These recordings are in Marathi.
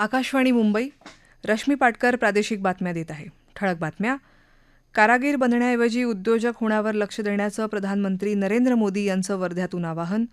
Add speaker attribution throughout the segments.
Speaker 1: आकाशवाणी मुंबई रश्मी पाटकर प्रादेशिक बातम्या देत आहे ठळक बातम्या कारागीर बनण्याऐवजी उद्योजक होण्यावर लक्ष देण्याचं प्रधानमंत्री नरेंद्र मोदी यांचं वर्ध्यातून आवाहन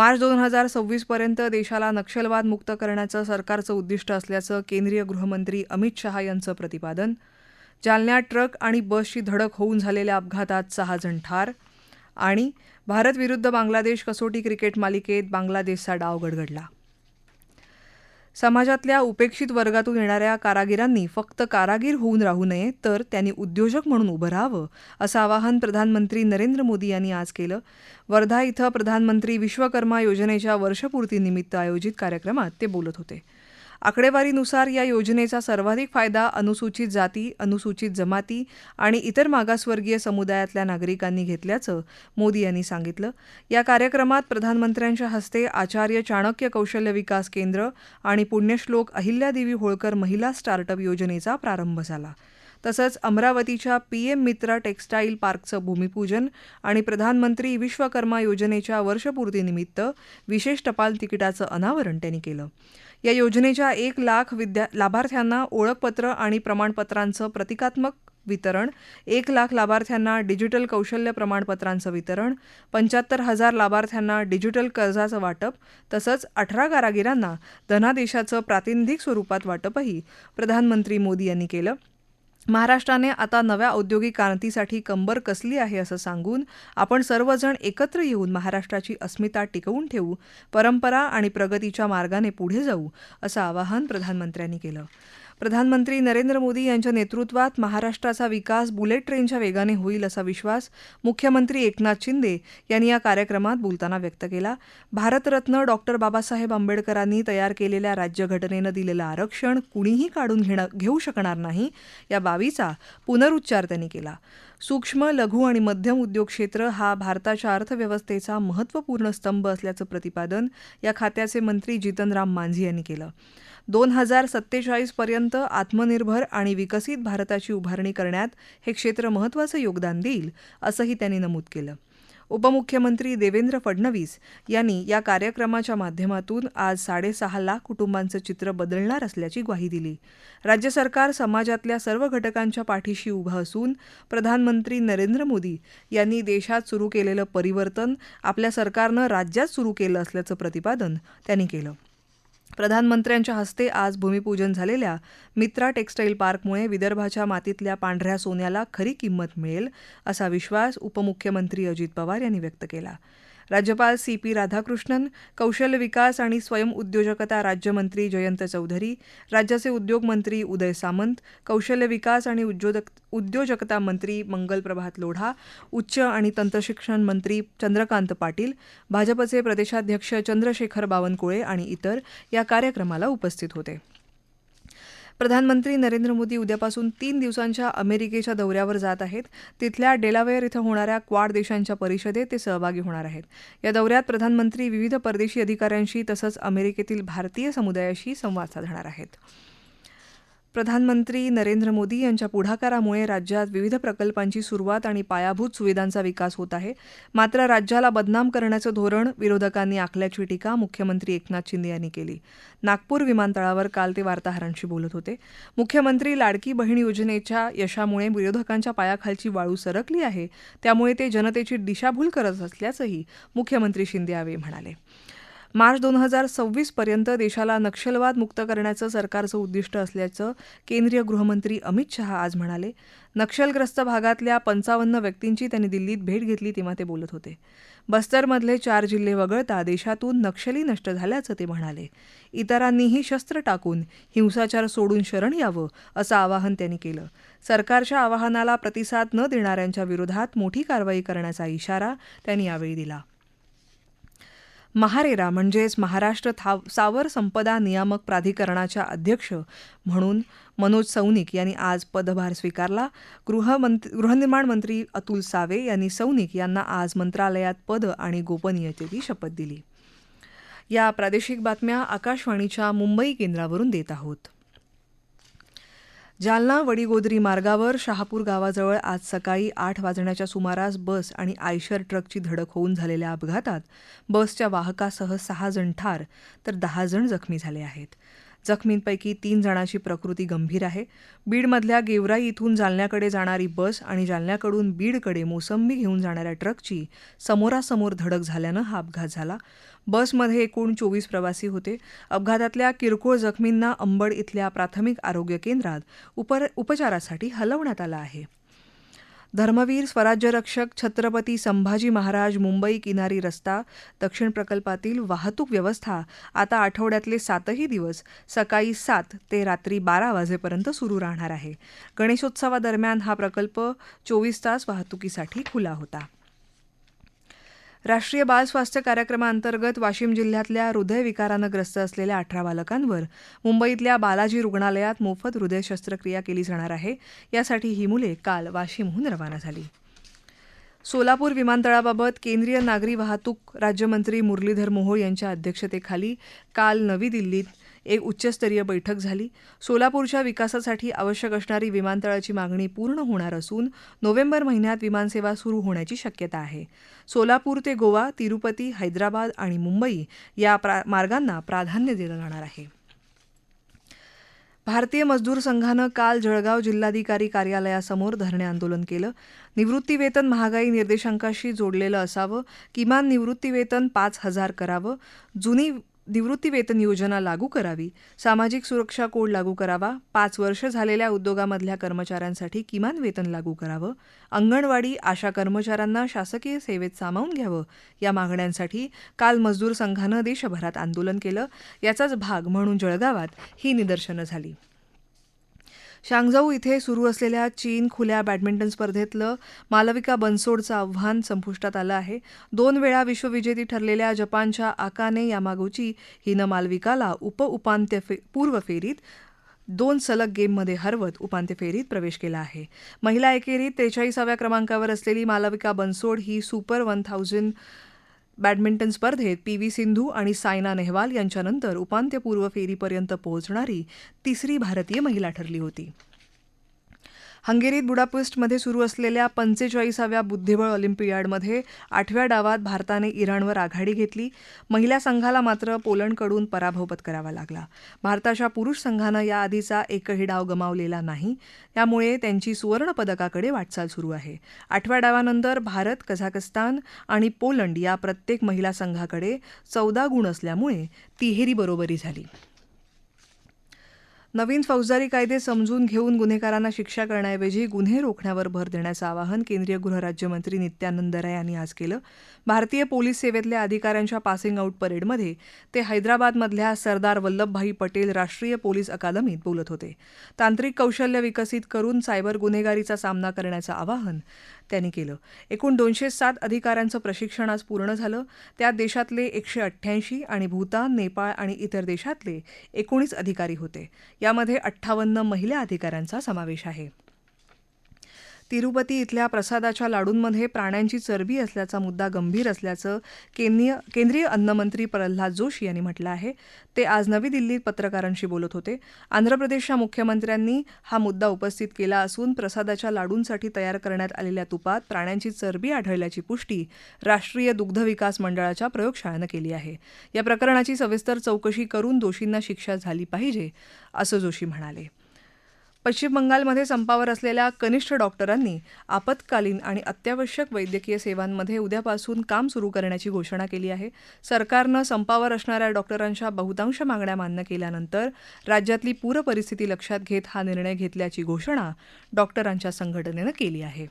Speaker 1: मार्च दोन हजार सव्वीसपर्यंत देशाला नक्षलवाद मुक्त करण्याचं सरकारचं उद्दिष्ट असल्याचं केंद्रीय गृहमंत्री अमित शहा यांचं प्रतिपादन जालन्यात ट्रक आणि बसची धडक होऊन झालेल्या अपघातात सहा जण ठार आणि भारत विरुद्ध बांगलादेश कसोटी क्रिकेट मालिकेत बांगलादेशचा डाव गडगडला समाजातल्या उपेक्षित वर्गातून येणाऱ्या कारागिरांनी फक्त कारागीर होऊन राहू नये तर त्यांनी उद्योजक म्हणून उभं राहावं असं आवाहन प्रधानमंत्री नरेंद्र मोदी यांनी आज केलं वर्धा इथं प्रधानमंत्री विश्वकर्मा योजनेच्या वर्षपूर्तीनिमित्त आयोजित कार्यक्रमात ते बोलत होते आकडेवारीनुसार या योजनेचा सर्वाधिक फायदा अनुसूचित जाती अनुसूचित जमाती आणि इतर मागासवर्गीय समुदायातल्या नागरिकांनी घेतल्याचं मोदी यांनी सांगितलं या कार्यक्रमात प्रधानमंत्र्यांच्या हस्ते आचार्य चाणक्य कौशल्य विकास केंद्र आणि पुण्यश्लोक अहिल्यादेवी होळकर महिला स्टार्टअप योजनेचा प्रारंभ झाला तसंच अमरावतीच्या पीएम मित्रा टेक्स्टाईल पार्कचं भूमिपूजन आणि प्रधानमंत्री विश्वकर्मा योजनेच्या वर्षपूर्तीनिमित्त विशेष टपाल तिकिटाचं अनावरण त्यांनी केलं या योजनेच्या एक लाख विद्या लाभार्थ्यांना ओळखपत्र आणि प्रमाणपत्रांचं प्रतिकात्मक वितरण एक लाख लाभार्थ्यांना डिजिटल कौशल्य प्रमाणपत्रांचं वितरण पंच्याहत्तर हजार लाभार्थ्यांना डिजिटल कर्जाचं वाटप तसंच अठरा कारागिरांना धनादेशाचं प्रातिनिधिक स्वरूपात वाटपही प्रधानमंत्री मोदी यांनी केलं महाराष्ट्राने आता नव्या औद्योगिक क्रांतीसाठी कंबर कसली आहे असं सांगून आपण सर्वजण एकत्र येऊन महाराष्ट्राची अस्मिता टिकवून ठेवू परंपरा आणि प्रगतीच्या मार्गाने पुढे जाऊ असं आवाहन प्रधानमंत्र्यांनी केलं प्रधानमंत्री नरेंद्र मोदी यांच्या नेतृत्वात महाराष्ट्राचा विकास बुलेट ट्रेनच्या वेगाने होईल असा विश्वास मुख्यमंत्री एकनाथ शिंदे यांनी या कार्यक्रमात बोलताना व्यक्त केला भारतरत्न डॉक्टर बाबासाहेब आंबेडकरांनी तयार केलेल्या राज्यघटनेनं दिलेलं आरक्षण कुणीही काढून घेऊ शकणार नाही या बाबीचा पुनरुच्चार त्यांनी केला सूक्ष्म लघु आणि मध्यम उद्योग क्षेत्र हा भारताच्या अर्थव्यवस्थेचा महत्त्वपूर्ण स्तंभ असल्याचं प्रतिपादन या खात्याचे मंत्री जितनराम मांझी यांनी केलं दोन हजार सत्तेचाळीसपर्यंत आत्मनिर्भर आणि विकसित भारताची उभारणी करण्यात हे क्षेत्र महत्त्वाचं योगदान देईल असंही त्यांनी नमूद केलं उपमुख्यमंत्री देवेंद्र फडणवीस यांनी या कार्यक्रमाच्या माध्यमातून आज साडेसहा लाख कुटुंबांचं चित्र बदलणार असल्याची ग्वाही दिली राज्य सरकार समाजातल्या सर्व घटकांच्या पाठीशी उभं असून प्रधानमंत्री नरेंद्र मोदी यांनी देशात सुरू केलेलं परिवर्तन आपल्या सरकारनं राज्यात सुरू केलं असल्याचं प्रतिपादन त्यांनी केलं प्रधानमंत्र्यांच्या हस्ते आज भूमिपूजन झालेल्या मित्रा टेक्स्टाईल पार्कमुळे विदर्भाच्या मातीतल्या पांढऱ्या सोन्याला खरी किंमत मिळेल असा विश्वास उपमुख्यमंत्री अजित पवार यांनी व्यक्त केला राज्यपाल सी पी राधाकृष्णन कौशल्य विकास आणि स्वयं उद्योजकता राज्यमंत्री जयंत चौधरी राज्याचे उद्योग मंत्री उदय सामंत कौशल्य विकास आणि उद्योजकता मंत्री मंगल प्रभात लोढा उच्च आणि तंत्रशिक्षण मंत्री चंद्रकांत पाटील भाजपचे प्रदेशाध्यक्ष चंद्रशेखर बावनकुळे आणि इतर या कार्यक्रमाला उपस्थित होते प्रधानमंत्री नरेंद्र मोदी उद्यापासून तीन दिवसांच्या अमेरिकेच्या दौऱ्यावर जात आहेत तिथल्या डेलावेअर इथं होणाऱ्या क्वाड देशांच्या परिषदेत ते सहभागी होणार आहेत या दौऱ्यात प्रधानमंत्री विविध परदेशी अधिकाऱ्यांशी तसंच अमेरिकेतील भारतीय समुदायाशी संवाद साधणार आहेत प्रधानमंत्री नरेंद्र मोदी यांच्या पुढाकारामुळे राज्यात विविध प्रकल्पांची सुरुवात आणि पायाभूत सुविधांचा विकास होत आहे मात्र राज्याला बदनाम करण्याचं धोरण विरोधकांनी आखल्याची टीका मुख्यमंत्री एकनाथ शिंदे यांनी केली नागपूर विमानतळावर काल ते वार्ताहरांशी बोलत होते मुख्यमंत्री लाडकी बहीण योजनेच्या यशामुळे विरोधकांच्या पायाखालची वाळू सरकली आहे त्यामुळे ते जनतेची दिशाभूल करत असल्याचंही मुख्यमंत्री शिंदे यावेळी म्हणाले मार्च दोन हजार सव्वीस पर्यंत देशाला नक्षलवाद मुक्त करण्याचं सरकारचं उद्दिष्ट असल्याचं केंद्रीय गृहमंत्री अमित शहा आज म्हणाले नक्षलग्रस्त भागातल्या पंचावन्न व्यक्तींची त्यांनी दिल्लीत भेट घेतली तेव्हा ते बोलत होते बस्तरमधले चार जिल्हे वगळता देशातून नक्षली नष्ट झाल्याचं ते म्हणाले इतरांनीही शस्त्र टाकून हिंसाचार सोडून शरण यावं असं आवाहन त्यांनी केलं सरकारच्या आवाहनाला प्रतिसाद न देणाऱ्यांच्या विरोधात मोठी कारवाई करण्याचा इशारा त्यांनी यावेळी दिला महारेरा म्हणजेच महाराष्ट्र था सावर संपदा नियामक प्राधिकरणाच्या अध्यक्ष म्हणून मनोज सौनिक यांनी आज पदभार स्वीकारला गृहमंत्री गृहनिर्माण मंत्री अतुल सावे यांनी सौनिक यांना आज मंत्रालयात पद आणि गोपनीयतेची शपथ दिली या प्रादेशिक बातम्या आकाशवाणीच्या मुंबई केंद्रावरून देत आहोत जालना वडीगोदरी मार्गावर शहापूर गावाजवळ आज सकाळी आठ वाजण्याच्या सुमारास बस आणि आयशर ट्रकची धडक होऊन झालेल्या अपघातात बसच्या वाहकासह सहा जण ठार तर दहा जण जखमी झाले आहेत जखमींपैकी तीन जणांची प्रकृती गंभीर आहे बीडमधल्या गेवराई इथून जालन्याकडे जाणारी बस आणि जालन्याकडून बीडकडे मोसंबी घेऊन जाणाऱ्या ट्रकची समोरासमोर धडक झाल्यानं हा अपघात झाला बसमध्ये एकूण चोवीस प्रवासी होते अपघातातल्या किरकोळ जखमींना अंबड इथल्या प्राथमिक आरोग्य केंद्रात उपचारासाठी हलवण्यात आलं आहे धर्मवीर स्वराज्य रक्षक छत्रपती संभाजी महाराज मुंबई किनारी रस्ता दक्षिण प्रकल्पातील वाहतूक व्यवस्था आता आठवड्यातले सातही दिवस सकाळी सात ते रात्री बारा वाजेपर्यंत सुरू राहणार आहे गणेशोत्सवादरम्यान हा प्रकल्प चोवीस तास वाहतुकीसाठी खुला होता राष्ट्रीय बाल स्वास्थ्य कार्यक्रमाअंतर्गत वाशिम जिल्ह्यातल्या हृदयविकारानं ग्रस्त असलेल्या अठरा बालकांवर मुंबईतल्या बालाजी रुग्णालयात मोफत हृदय शस्त्रक्रिया केली जाणार आहे यासाठी ही मुले काल वाशिमहून रवाना झाली सोलापूर विमानतळाबाबत केंद्रीय नागरी वाहतूक राज्यमंत्री मुरलीधर मोहोळ यांच्या अध्यक्षतेखाली काल नवी दिल्लीत एक उच्चस्तरीय बैठक झाली सोलापूरच्या विकासासाठी आवश्यक असणारी विमानतळाची मागणी पूर्ण होणार असून नोव्हेंबर महिन्यात विमानसेवा सुरू होण्याची शक्यता आहे सोलापूर ते गोवा तिरुपती हैदराबाद आणि मुंबई या प्रा मार्गांना प्राधान्य दिलं जाणार आहे भारतीय मजदूर संघानं काल जळगाव जिल्हाधिकारी कार्यालयासमोर धरणे आंदोलन केलं निवृत्तीवेतन महागाई निर्देशांकाशी जोडलेलं असावं किमान निवृत्तीवेतन पाच हजार करावं जुनी निवृत्तीवेतन योजना लागू करावी सामाजिक सुरक्षा कोड लागू करावा पाच वर्ष झालेल्या उद्योगामधल्या कर्मचाऱ्यांसाठी किमान वेतन लागू करावं अंगणवाडी आशा कर्मचाऱ्यांना शासकीय सेवेत सामावून घ्यावं या मागण्यांसाठी काल मजदूर संघानं देशभरात आंदोलन केलं याचाच भाग म्हणून जळगावात ही निदर्शनं झाली शांगझाऊ इथं सुरू असलेल्या चीन खुल्या बॅडमिंटन स्पर्धेतलं मालविका बनसोडचं आव्हान संपुष्टात आलं आहे दोन वेळा विश्वविजेती ठरलेल्या जपानच्या आकाने यामागुची हिनं मालविकाला उपउपांत्य फे पूर्व फेरीत दोन सलग गेममध्ये हरवत उपांत्य फेरीत प्रवेश केला आहे महिला एकेरीत त्रेचाळीसाव्या क्रमांकावर असलेली मालविका बनसोड ही सुपर वन थाउजंड बॅडमिंटन स्पर्धेत पी व्ही सिंधू आणि सायना नेहवाल यांच्यानंतर उपांत्यपूर्व फेरीपर्यंत पोहोचणारी तिसरी भारतीय महिला ठरली होती हंगेरीत बुडापेस्टमध्ये सुरू असलेल्या पंचेचाळीसाव्या बुद्धिबळ ऑलिम्पियाडमध्ये आठव्या डावात भारताने इराणवर आघाडी घेतली महिला संघाला मात्र पोलंडकडून पराभव पत्करावा लागला भारताच्या पुरुष संघानं याआधीचा एकही डाव गमावलेला नाही त्यामुळे त्यांची सुवर्ण पदकाकडे वाटचाल सुरू आहे आठव्या डावानंतर भारत कझाकस्तान आणि पोलंड या प्रत्येक महिला संघाकडे चौदा गुण असल्यामुळे तिहेरी बरोबरी झाली नवीन फौजदारी कायदे समजून घेऊन गुन्हेगारांना शिक्षा करण्याऐवजी गुन्हे रोखण्यावर भर देण्याचं आवाहन केंद्रीय गृहराज्यमंत्री नित्यानंद राय यांनी आज केलं भारतीय पोलीस सेवेतल्या अधिकाऱ्यांच्या पासिंग आऊट परेडमध्ये ते हैदराबादमधल्या सरदार वल्लभभाई पटेल राष्ट्रीय पोलीस अकादमीत बोलत होते तांत्रिक कौशल्य विकसित करून सायबर गुन्हेगारीचा सामना करण्याचं आवाहन त्यांनी केलं एकूण दोनशे सात अधिकाऱ्यांचं प्रशिक्षण आज पूर्ण झालं त्यात देशातले एकशे अठ्ठ्याऐंशी आणि भूतान नेपाळ आणि इतर देशातले एकोणीस अधिकारी होते यामध्ये अठ्ठावन्न महिला अधिकाऱ्यांचा समावेश आहे तिरुपती इथल्या प्रसादाच्या लाडूंमध्ये प्राण्यांची चरबी असल्याचा मुद्दा गंभीर असल्याचं केंद्रीय अन्नमंत्री प्रल्हाद जोशी यांनी म्हटलं आहे ते आज नवी दिल्लीत पत्रकारांशी बोलत होते आंध्र प्रदेशच्या मुख्यमंत्र्यांनी हा मुद्दा उपस्थित केला असून प्रसादाच्या लाडूंसाठी तयार करण्यात आलेल्या तुपात प्राण्यांची चरबी आढळल्याची पुष्टी राष्ट्रीय दुग्ध विकास मंडळाच्या प्रयोगशाळेनं केली आहे या प्रकरणाची सविस्तर चौकशी करून दोषींना शिक्षा झाली पाहिजे असं जोशी म्हणाले पश्चिम बंगालमध्ये संपावर असलेल्या कनिष्ठ डॉक्टरांनी आपत्कालीन आणि अत्यावश्यक वैद्यकीय सेवांमध्ये उद्यापासून काम सुरू करण्याची घोषणा केली आहे सरकारनं संपावर असणाऱ्या डॉक्टरांच्या बहुतांश मागण्या मान्य केल्यानंतर राज्यातली पूरपरिस्थिती लक्षात घेत हा निर्णय घेतल्याची घोषणा डॉक्टरांच्या संघटनेनं केली आहे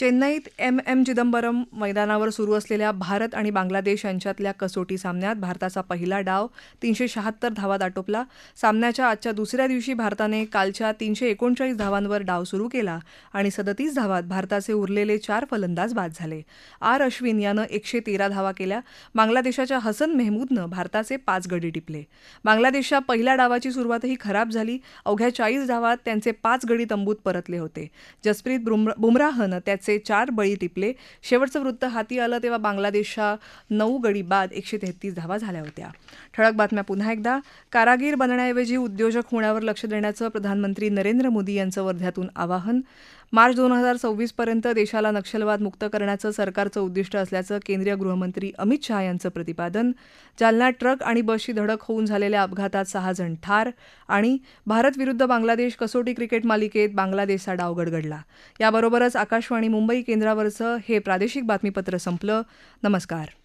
Speaker 1: चेन्नईत एम एम चिदंबरम मैदानावर सुरू असलेल्या भारत आणि बांगलादेश यांच्यातल्या कसोटी सामन्यात भारताचा पहिला डाव तीनशे शहात्तर धावात आटोपला सामन्याच्या आजच्या दुसऱ्या दिवशी भारताने कालच्या तीनशे एकोणचाळीस धावांवर डाव सुरू केला आणि सदतीस धावात भारताचे उरलेले चार फलंदाज बाद झाले आर अश्विन यानं एकशे तेरा धावा केल्या बांगलादेशाच्या हसन मेहमूदनं भारताचे पाच गडी टिपले बांगलादेशच्या पहिल्या डावाची सुरुवातही खराब झाली अवघ्या चाळीस धावात त्यांचे पाच गडी तंबूत परतले होते जसप्रीत बुमराहनं त्याचे चार बळी टिपले शेवटचं वृत्त हाती आलं तेव्हा बांगलादेशच्या नऊ गडी बाद एकशे तेहतीस धावा झाल्या होत्या ठळक बातम्या पुन्हा एकदा कारागीर बनण्याऐवजी उद्योजक होण्यावर लक्ष देण्याचं प्रधानमंत्री नरेंद्र मोदी यांचं वर्ध्यातून आवाहन मार्च दोन हजार सव्वीसपर्यंत देशाला नक्षलवाद मुक्त करण्याचं सरकारचं उद्दिष्ट असल्याचं केंद्रीय गृहमंत्री अमित शहा यांचं प्रतिपादन जालना ट्रक आणि बसची धडक होऊन झालेल्या अपघातात सहा जण ठार आणि भारत विरुद्ध बांगलादेश कसोटी क्रिकेट मालिकेत बांगलादेशचा डाव गडगडला याबरोबरच आकाशवाणी मुंबई केंद्रावरचं हे प्रादेशिक बातमीपत्र संपलं नमस्कार